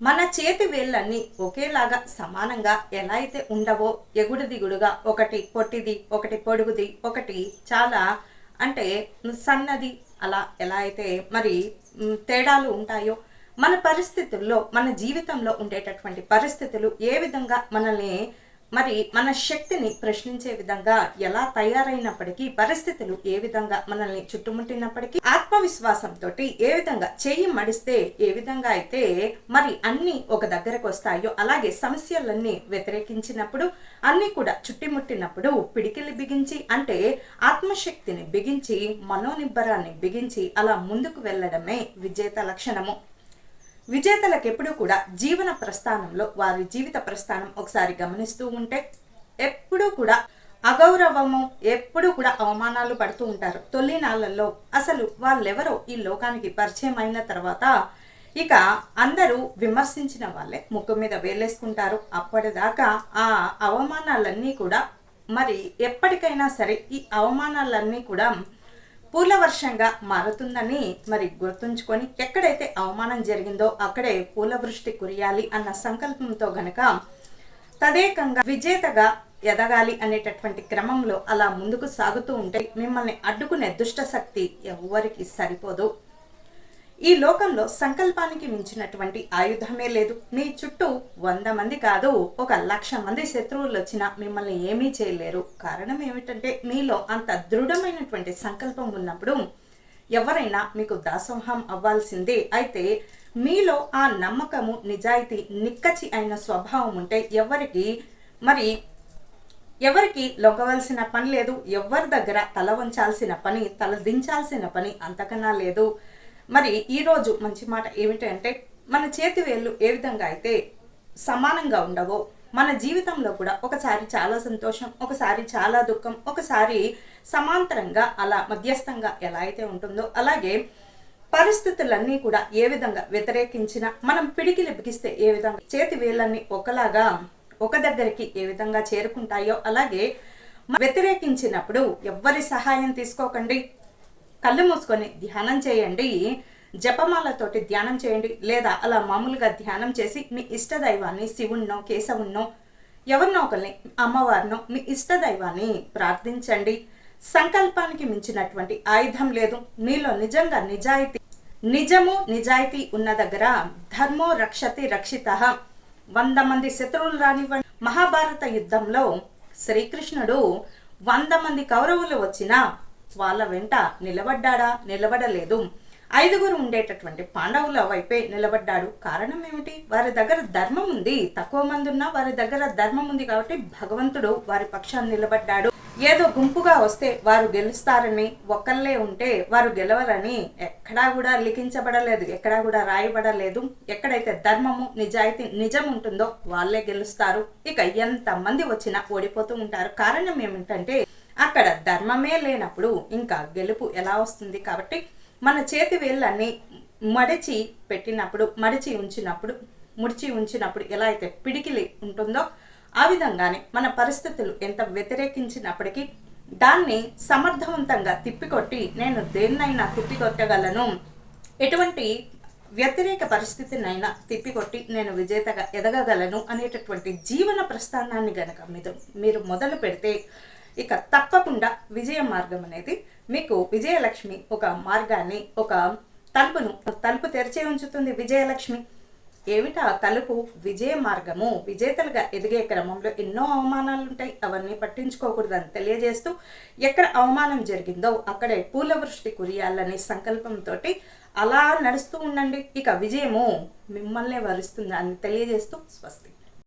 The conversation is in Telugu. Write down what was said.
మన చేతి వేళ్ళన్నీ ఒకేలాగా సమానంగా ఎలా అయితే ఉండవో ఎగుడు దిగుడుగా ఒకటి పొట్టిది ఒకటి పొడుగుది ఒకటి చాలా అంటే సన్నది అలా ఎలా అయితే మరి తేడాలు ఉంటాయో మన పరిస్థితుల్లో మన జీవితంలో ఉండేటటువంటి పరిస్థితులు ఏ విధంగా మనల్ని మరి మన శక్తిని ప్రశ్నించే విధంగా ఎలా తయారైనప్పటికీ పరిస్థితులు ఏ విధంగా మనల్ని చుట్టుముట్టినప్పటికీ ఆత్మవిశ్వాసంతో ఏ విధంగా చేయి మడిస్తే ఏ విధంగా అయితే మరి అన్ని ఒక దగ్గరకు వస్తాయో అలాగే సమస్యలన్నీ వ్యతిరేకించినప్పుడు అన్ని కూడా చుట్టుముట్టినప్పుడు పిడికిలి బిగించి అంటే ఆత్మశక్తిని బిగించి మనోనిబ్బరాన్ని బిగించి అలా ముందుకు వెళ్ళడమే విజేత లక్షణము. విజేతలకు ఎప్పుడూ కూడా జీవన ప్రస్థానంలో వారి జీవిత ప్రస్థానం ఒకసారి గమనిస్తూ ఉంటే ఎప్పుడూ కూడా అగౌరవము ఎప్పుడూ కూడా అవమానాలు పడుతూ ఉంటారు. తొలినాళ్ళల్లో అసలు వాళ్ళెవరో ఈ లోకానికి పరిచయం అయిన తర్వాత ఇక అందరూ విమర్శించిన వాళ్ళే ముఖం మీద వేలేసుకుంటారు. అప్పటిదాకా ఆ అవమానాలన్నీ కూడా మరి ఎప్పటికైనా సరే ఈ అవమానాలన్నీ కూడా పూల వర్షంగా మారుతుందని మరి గుర్తుంచుకొని ఎక్కడైతే అవమానం జరిగిందో అక్కడే పూల వృష్టి కురియాలి అన్న సంకల్పంతో గనక తదేకంగా విజేతగా ఎదగాలి అనేటటువంటి క్రమంలో అలా ముందుకు సాగుతూ ఉంటే మిమ్మల్ని అడ్డుకునే దుష్ట శక్తి ఎవ్వరికి సరిపోదు. ఈ లోకంలో సంకల్పానికి మించినటువంటి ఆయుధమే లేదు. మీ చుట్టూ వంద మంది కాదు ఒక లక్ష మంది శత్రువులు వచ్చినా మిమ్మల్ని ఏమీ చేయలేరు. కారణం ఏమిటంటే మీలో అంత దృఢమైనటువంటి సంకల్పం ఉన్నప్పుడు ఎవరైనా మీకు దాసోహం అవ్వాల్సిందే. అయితే మీలో ఆ నమ్మకము నిజాయితీ నిక్కచి అయిన స్వభావం ఉంటే ఎవరికి మరి ఎవరికి లొంగవలసిన పని లేదు. ఎవరి దగ్గర తల వంచాల్సిన పని తల దించాల్సిన పని అంతకన్నా లేదు. మరి ఈరోజు మంచి మాట ఏమిటంటే మన చేతి వేళ్ళు ఏ విధంగా అయితే సమానంగా ఉండవో మన జీవితంలో కూడా ఒకసారి చాలా సంతోషం ఒకసారి చాలా దుఃఖం ఒకసారి సమాంతరంగా అలా మధ్యస్థంగా ఎలా అయితే ఉంటుందో అలాగే పరిస్థితులన్నీ కూడా ఏ విధంగా వ్యతిరేకించినా మనం పిడికి బిగిస్తే ఏ విధంగా చేతి వేళ్ళన్నీ ఒకలాగా ఒక దగ్గరికి ఏ విధంగా చేరుకుంటాయో అలాగే వ్యతిరేకించినప్పుడు ఎవ్వరి సహాయం తీసుకోకండి. కళ్ళు మూసుకొని ధ్యానం చేయండి. జపమాలతోటి ధ్యానం చేయండి. లేదా అలా మామూలుగా ధ్యానం చేసి మీ ఇష్ట దైవాన్ని శివుణ్ణో కేశవుణ్ణో ఎవరినో ఒకరిని అమ్మవారినో మీ ఇష్ట దైవాన్ని ప్రార్థించండి. సంకల్పానికి మించినటువంటి ఆయుధం లేదు. మీలో నిజంగా నిజాయితీ నిజము నిజాయితీ ఉన్న దగ్గర ధర్మో రక్షతి రక్షిత. వంద మంది శత్రువులు రానివ్వండి. మహాభారత యుద్ధంలో శ్రీకృష్ణుడు వంద మంది కౌరవులు వచ్చినా వాళ్ళ వెంట నిలబడ్డాడా? నిలబడలేదు. ఐదుగురు ఉండేటటువంటి పాండవుల వైపే నిలబడ్డాడు. కారణం ఏమిటి? వారి దగ్గర ధర్మం ఉంది. తక్కువ మంది ఉన్నా వారి దగ్గర ధర్మం ఉంది కాబట్టి భగవంతుడు వారి పక్షాన్ని నిలబడ్డాడు. ఏదో గుంపుగా వస్తే వారు గెలుస్తారని ఒక్కళ్ళే ఉంటే వారు గెలవరని ఎక్కడా కూడా లిఖించబడలేదు ఎక్కడా కూడా రాయబడలేదు. ఎక్కడైతే ధర్మము నిజాయితీ నిజం ఉంటుందో వాళ్ళే గెలుస్తారు. ఇక ఎంతమంది వచ్చినా ఓడిపోతూ ఉంటారు. కారణం ఏమిటంటే అక్కడ ధర్మమే లేనప్పుడు ఇంకా గెలుపు ఎలా వస్తుంది కాబట్టి మన చేతి వేళ్ళన్నీ మడిచి పెట్టినప్పుడు మడిచి ఉంచినప్పుడు ముడిచి ఉంచినప్పుడు ఎలా అయితే పిడికిలి ఉంటుందో ఆ విధంగానే మన పరిస్థితులు ఎంత వ్యతిరేకించినప్పటికీ దాన్ని సమర్థవంతంగా తిప్పికొట్టి నేను దేన్నైనా తిప్పికొట్టగలను. ఎటువంటి వ్యతిరేక పరిస్థితినైనా తిప్పికొట్టి నేను విజేతగా ఎదగగలను అనేటటువంటి జీవన ప్రస్థానాన్ని గనక మీరు మీరు మొదలు పెడితే ఇక తప్పకుండా విజయ మార్గం అనేది మీకు విజయలక్ష్మి ఒక మార్గాన్ని ఒక తలుపును తలుపు తెరిచే ఉంచుతుంది విజయలక్ష్మి. ఏమిటా? తలుపు విజయ మార్గము. విజేతలుగా ఎదిగే క్రమంలో ఎన్నో అవమానాలు ఉంటాయి. అవన్నీ పట్టించుకోకూడదని తెలియజేస్తూ ఎక్కడ అవమానం జరిగిందో అక్కడే పూల వృష్టి కురియాలనే సంకల్పంతో అలా నడుస్తూ ఉండండి. ఇక విజయము మిమ్మల్నే వరిస్తుంది అని తెలియజేస్తూ స్వస్తి.